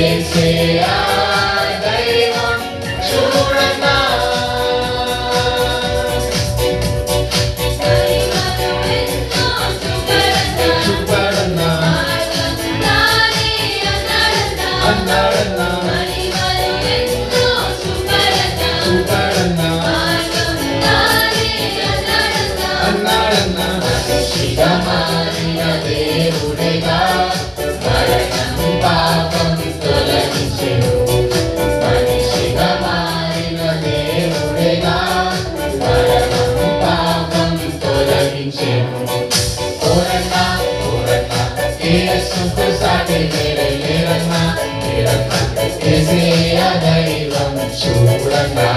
Ісія శ్రీలక్ష్మిస్తు దైవం చూడన్నా